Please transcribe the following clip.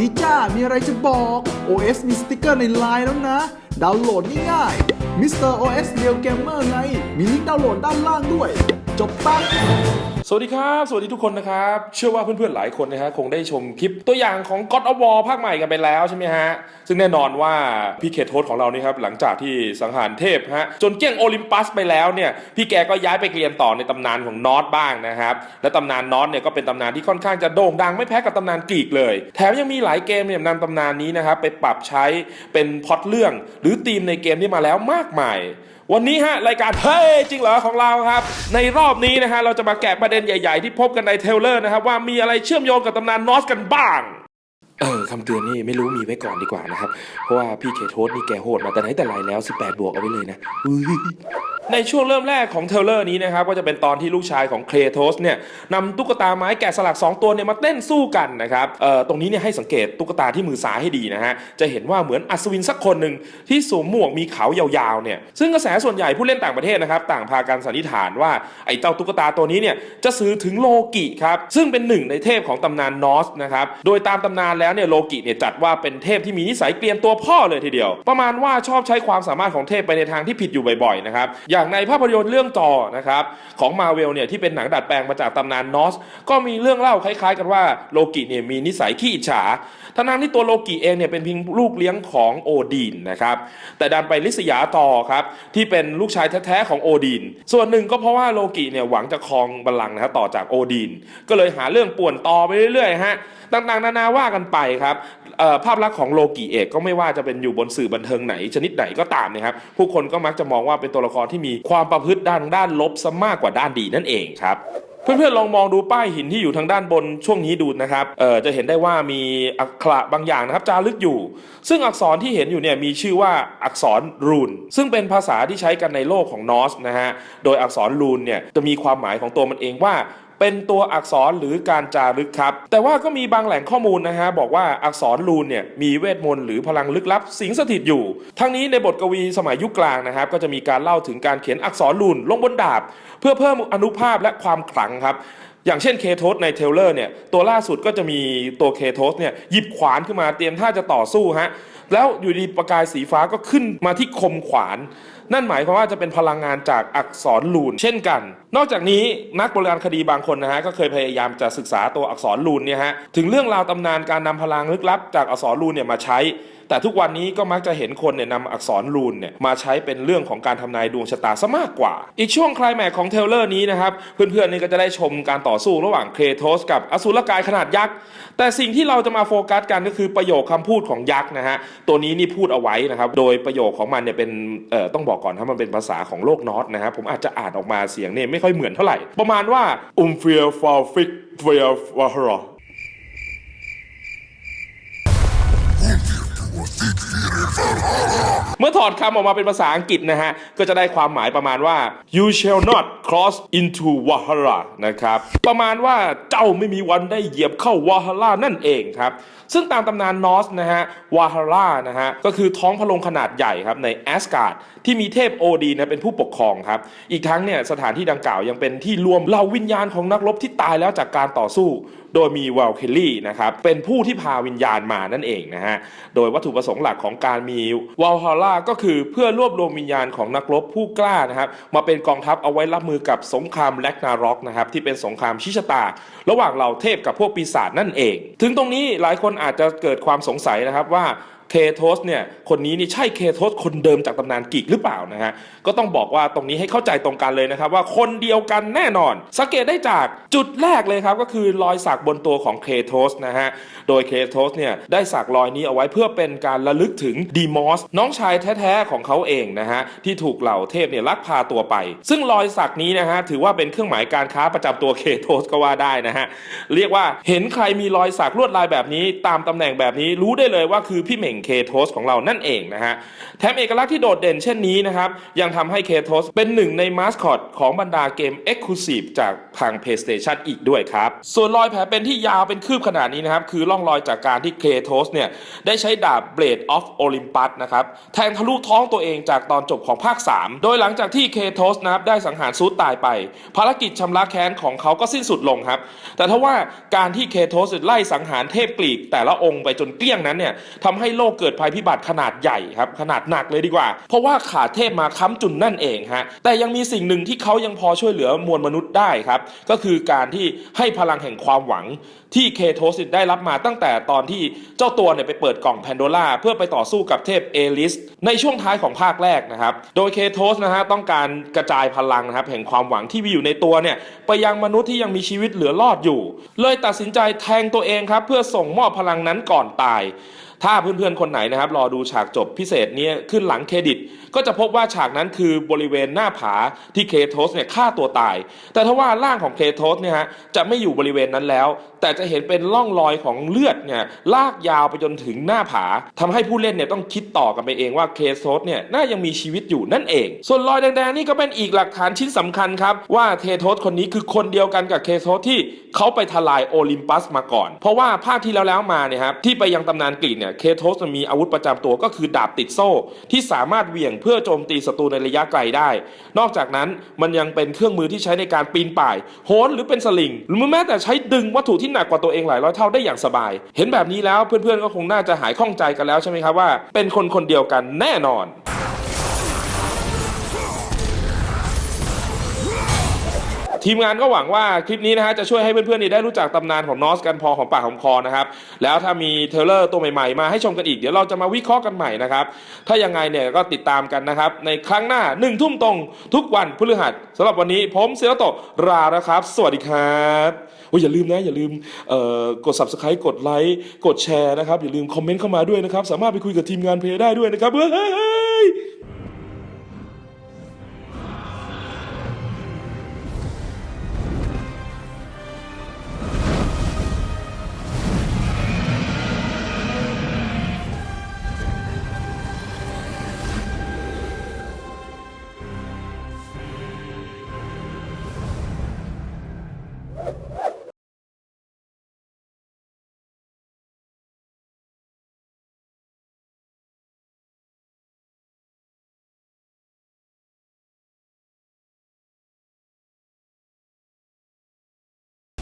ดีจ้า มีอะไรจะบอก OS มีสติกเกอร์ในไลน์แล้วนะ ดาวน์โหลดง่ายๆ Mr. OS Real Gamer ไง มีลิงก์ดาวน์โหลดด้านล่างด้วย จบปั๊บสวัสดีครับ สวัสดีทุกคนนะครับ เชื่อว่าเพื่อนๆหลายคนนะฮะคงได้ชมคลิปตัวอย่างของ God of War ภาคใหม่กันไปแล้วใช่ไหมฮะ ซึ่งแน่นอนว่าพี่เคทโทสของเรานี่ครับ หลังจากที่สังหารเทพฮะ จนเกี้ยงโอลิมปัสไปแล้วเนี่ย พี่แกก็ย้ายไปเรียนต่อในตำนานของนอตบ้างนะครับ และตำนานนอตเนี่ยก็เป็นตำนานที่ค่อนข้างจะโด่งดังไม่แพ้กับตำนานกรีกเลย แถมยังมีหลายเกมเนี่ยนำตำนานนี้นะครับไปปรับใช้เป็นพล็อตเรื่อง หรือธีมในเกมที่มาแล้วมากมาย วันนี้ฮะรายการเฮ้ยจริงเหรอของเราครับ ในรอบนี้นะฮะเราจะมาแกะประเด็นใหญ่ ๆ ที่พบกันในเทเลอร์นะครับว่ามีอะไรเชื่อมโยงกับตำนานนอสกันบ้างเออคำเตือนนี่ไม่รู้มีไว้ก่อนดีกว่านะครับ เพราะว่าพี่เคโทสนี่แกโหดมาแต่ไหนแต่ไรแล้ว 18 บวกเอาไว้เลยนะ ในช่วงเริ่มแรกของเทลเลอร์นี้นะครับก็จะเป็นตอนที่ลูกชายของเคโทสเนี่ยนำตุ๊กตาไม้แกะสลัก 2 ตัวเนี่ยมาเต้นสู้กันนะครับเอ่อตรงนี้เนี่ยให้สังเกตตุ๊กตาที่มือซ้ายให้ดีนะฮะจะเห็นว่าเหมือนอัศวินสักคนหนึ่งที่สวมหมวกมีเขายาวๆเนี่ยซึ่งกระแสส่วนใหญ่ผู้เล่นต่างประเทศนะครับต่างพากันสันนิษฐานว่าไอ้เจ้าตุ๊กตาตัวนี้เนี่ยจะสื่อถึงโลกิครับซึ่งเป็นหนึ่งในเทพของตำนานนอสนะครับโดยตามตำนานแล้วเนี่ยโลกิเนี่ยจัดว่าเป็นเทพที่มีนิสัยเกลียนตัวพ่อเลยทีเดียว ประมาณว่าชอบใช้ความสามารถของเทพไปในทางที่ผิดอยู่บ่อยๆนะครับอย่าางในภาพยนตร์เรื่องจอนะครับของมาเวลเนี่ยที่เป็นหนังดัดแปลงมาจากตำนานนอส ก็มีเรื่องเล่าคล้ายๆ กันว่าโลกิเนี่ยมีนิสัยขี้อิจฉาทั้งนั้นที่ตัวโลกิเองเนี่ยเป็นเพียงลูกเลี้ยงของโอดีนนะครับแต่ดันไปลิษยาต่อครับที่เป็นลูกชายแท้ๆของโอดีน ส่วนหนึ่งก็เพราะว่าโลกิเนี่ยหวังจะครองบัลลังก์นะครับต่อจากโอดีน ก็เลยหาเรื่องป่วนต่อไปเรื่อยๆฮะต่างๆ นานาว่ากันไปครับภาพลักษณ์ของโลกิเอกก็ไม่ว่าจะเป็นอยู่บนสื่อบันเทิงไหนชนิดไหนก็ตามนะครับผู้คนก็มักจะมองว่าเป็นตัวละครที่มีความประพฤติด้านด้านลบซะมากกว่าด้านดีนั่นเองครับเพื่อนๆลองมองดูป้ายหินที่อยู่ทางด้านบนช่วงนี้ดูนะครับ เอ่อจะเห็นได้ว่ามีอักขระบางอย่างนะครับจารึกอยู่ ซึ่งอักษรที่เห็นอยู่เนี่ยมีชื่อว่าอักษรรูน ซึ่งเป็นภาษาที่ใช้กันในโลกของนอสนะฮะ โดยอักษรรูนเนี่ยจะมีความหมายของตัวมันเองว่า เป็นตัวอักษรหรือการจารึกครับ แต่ว่าก็มีบางแหล่งข้อมูลนะฮะบอกว่าอักษรรูนเนี่ยมีเวทมนต์หรือพลังลึกลับสิงสถิตอยู่ ทั้งนี้ในบทกวีสมัยยุคกลางนะครับ ก็จะมีการเล่าถึงการเขียนอักษรรูนลงบนดาบ เพื่อเพิ่มอนุภาพและความขลังครับอย่างเช่นเคโทสในเทเลอร์เนี่ยตัวล่าสุดก็จะมีตัวเคโทสเนี่ยหยิบขวานขึ้นมาเตรียมท่าจะต่อสู้ฮะแล้วอยู่ดีประกายสีฟ้าก็ขึ้นมาที่คมขวาน นั่นหมายความว่าจะเป็นพลังงานจากอักษรลูน เช่นกัน นอกจากนี้นักโบราณคดีบางคนนะฮะก็เคยพยายามจะศึกษาตัวอักษรลูนเนี่ยฮะถึงเรื่องราวตำนานการนำพลังลึกลับจากอักษรลูนเนี่ยมาใช้ แต่ทุกวันนี้ก็มักจะเห็นคนเนี่ยนำอักษรรูนเนี่ยมาใช้เป็นเรื่องของการทำนายดวงชะตาซะมากกว่า อีกช่วงคลายแม็กของเทเลอร์นี้นะครับเพื่อนๆนี่ก็จะได้ชมการต่อสู้ระหว่างเคโทสกับอสูรกายขนาดยักษ์แต่สิ่งที่เราจะมาโฟกัสกันก็คือประโยคคำพูดของยักษ์นะฮะตัวนี้นี่พูดเอาไว้นะครับโดยประโยคของมันเนี่ยเป็นเอ่อต้องบอกก่อนถ้ามันเป็นภาษาของโลกนอตนะครับผมอาจจะอ่านออกมาเสียงเนี่ยไม่ค่อยเหมือนเท่าไหร่ ประมาณว่า um fear for fic fear for horror เเมื่อถอดคำออกมาเป็นภาษาอังกฤษนะฮะ ก็จะได้ความหมายประมาณว่า you shall not cross into Valhalla นะครับ ประมาณว่าเจ้าไม่มีวันได้เหยียบเข้าวาฮาร่านั่นเองครับ ซึ่งตามตำนานนอสนะฮะวาฮาร่านะฮะ ก็คือท้องพระโรงขนาดใหญ่ครับในแอสการ์ดที่มีเทพโอดีนนะเป็นผู้ปกครองครับ อีกทั้งเนี่ยสถานที่ดังกล่าวยังเป็นที่รวมเหล่าวิญญาณของนักรบที่ตายแล้วจากการต่อสู้โดยมีวาลเคลลี่นะครับเป็นผู้ที่พาวิญญาณมานั่นเองนะฮะโดยวัตถุประสงค์หลักของการมีวาลฮอล่าก็คือเพื่อรวบรวมวิญญาณของนักรบผู้กล้านะครับมาเป็นกองทัพเอาไว้รับมือกับสงครามแลกนารอกนะครับที่เป็นสงครามชิชตา ระหว่างเหล่าเทพกับพวกปีศาจนั่นเอง ถึงตรงนี้หลายคนอาจจะเกิดความสงสัยนะครับว่า เคโทสเนี่ยคนนี้นี่ใช่เคโทสคนเดิมจากตำนานกีกหรือเปล่านะฮะก็ต้องบอกว่าตรงนี้ให้เข้าใจตรงกันเลยนะครับว่าคนเดียวกันแน่นอน สังเกตได้จากจุดแรกเลยครับก็คือรอยสักบนตัวของเคโทสนะฮะโดยเคโทสเนี่ยได้สักรอยนี้เอาไว้เพื่อเป็นการระลึกถึงดีมอสน้องชายแท้ๆของเขาเองนะฮะที่ถูกเหล่าเทพเนี่ยลักพาตัวไป ซึ่งรอยสักนี้นะฮะถือว่าเป็นเครื่องหมายการค้าประจำตัวเคโทสก็ว่าได้นะฮะเรียกว่าเห็นใครมีรอยสักลวดลายแบบนี้ ตามตำแหน่งแบบนี้รู้ได้เลยว่าคือพี่เหม่งเคโทสของเรานั่นเองนะฮะแถมเอกลักษณ์ที่โดดเด่นเช่นนี้นะครับ ยังทำให้เคโทสเป็นหนึ่งในมาสคอตของบรรดาเกม Exclusive จากทาง PlayStation อีกด้วยครับ ส่วนรอยแผลเป็นที่ยาวเป็นคืบขนาดนี้นะครับ คือร่องรอยจากการที่เคโทสเนี่ย ได้ใช้ดาบ Blade of Olympus นะครับ แทงทะลุท้องตัวเองจากตอนจบของภาค 3 โดยหลังจากที่เคโทสนะครับได้สังหารซูดตายไป ภารกิจชำระแค้นของเขาก็สิ้นสุดลงครับ แต่ถ้าว่าการที่เคโทสไล่สังหารเทพกรีกแต่ละองค์ไปจนเกลี้ยงนั้นเนี่ยทำให้โลกเกิดภัยพิบัติขนาดใหญ่ครับขนาดหนักเลยดีกว่า เพราะว่าขาดเทพมาค้ำจุนนั่นเองฮะแต่ยังมีสิ่งหนึ่งที่เขายังพอช่วยเหลือมวลมนุษย์ได้ครับก็คือการที่ให้พลังแห่งความหวังที่เคโทสได้รับมาตั้งแต่ตอนที่เจ้าตัวเนี่ยไปเปิดกล่องแพนโดล่าเพื่อไปต่อสู้กับเทพเอลิสในช่วงท้ายของภาคแรกนะครับ โดยเคโทสนะฮะต้องการกระจายพลังนะครับแห่งความหวังที่มีอยู่ในตัวเนี่ยไปยังมนุษย์ที่ยังมีชีวิตเหลือรอดอยู่ เลยตัดสินใจแทงตัวเองครับเพื่อส่งมอบพลังนั้นก่อนตาย ถ้าเพื่อนๆคนไหนนะครับรอดูฉากจบพิเศษนี้ขึ้นหลังเครดิต ก็จะพบว่าฉากนั้นคือบริเวณหน้าผาที่เคโทสเนี่ยฆ่าตัวตาย แต่ถ้าว่าร่างของเคโทสเนี่ยฮะจะไม่อยู่บริเวณนั้นแล้ว แต่จะเห็นเป็นร่องรอยของเลือดเนี่ยลากยาวไปจนถึงหน้าผาทำให้ผู้เล่นเนี่ยต้องคิดต่อกันไปเองว่าเคโทสเนี่ยน่ายังมีชีวิตอยู่นั่นเอง ส่วนรอยแดงๆนี่ก็เป็นอีกหลักฐานชิ้นสำคัญครับว่าเคโทสคนนี้คือคนเดียวกันกับเคโทสที่เขาไปทลายโอลิมปัสมาก่อน เพราะว่าภาคที่แล้วแล้วๆมาเนี่ยครับที่ไปยังตำนานกรีกเนี่ยเคโทสมีอาวุธประจำตัวก็คือดาบติดโซ่ ที่สามารถเหวี่ยงเพื่อโจมตีศัตรูในระยะไกลได้ นอกจากนั้นมันยังเป็นเครื่องมือที่ใช้ในการปีนป่ายโหนหรือเป็นสลิงหรือแม้แต่ใช้ดึงวัตถุที่หนักกว่าตัวเองหลายร้อยเท่าได้อย่างสบาย เห็นแบบนี้แล้วเพื่อนๆก็คงน่าจะหายข้องใจกันแล้วใช่ไหมครับว่า เป็นคนคนเดียวกันแน่นอน ทีมงานก็หวังว่าคลิปนี้นะฮะจะช่วยให้เพื่อนๆนี่ได้รู้จักตำนานของนอสกันพอของปากของคอนะครับแล้วถ้ามีเทเลอร์ตัวใหม่ๆมาให้ชมกันอีกเดี๋ยวเราจะมาวิเคราะห์กันใหม่นะครับถ้ายังไงเนี่ยก็ติดตามกันนะครับในครั้งหน้าหนึ่งทุ่มตรงทุกวันพฤหัสสำหรับวันนี้ผมเซลโตะลาแล้วครับ สวัสดีครับโอ้ยอย่าลืมนะอย่าลืมกด subscribe กดไลค์กดแชร์นะครับอย่าลืมคอมเมนต์เข้ามาด้วยนะครับสามารถไปคุยกับทีมงานเพลย์ได้ด้วยนะครับเฮ้ย Thank you.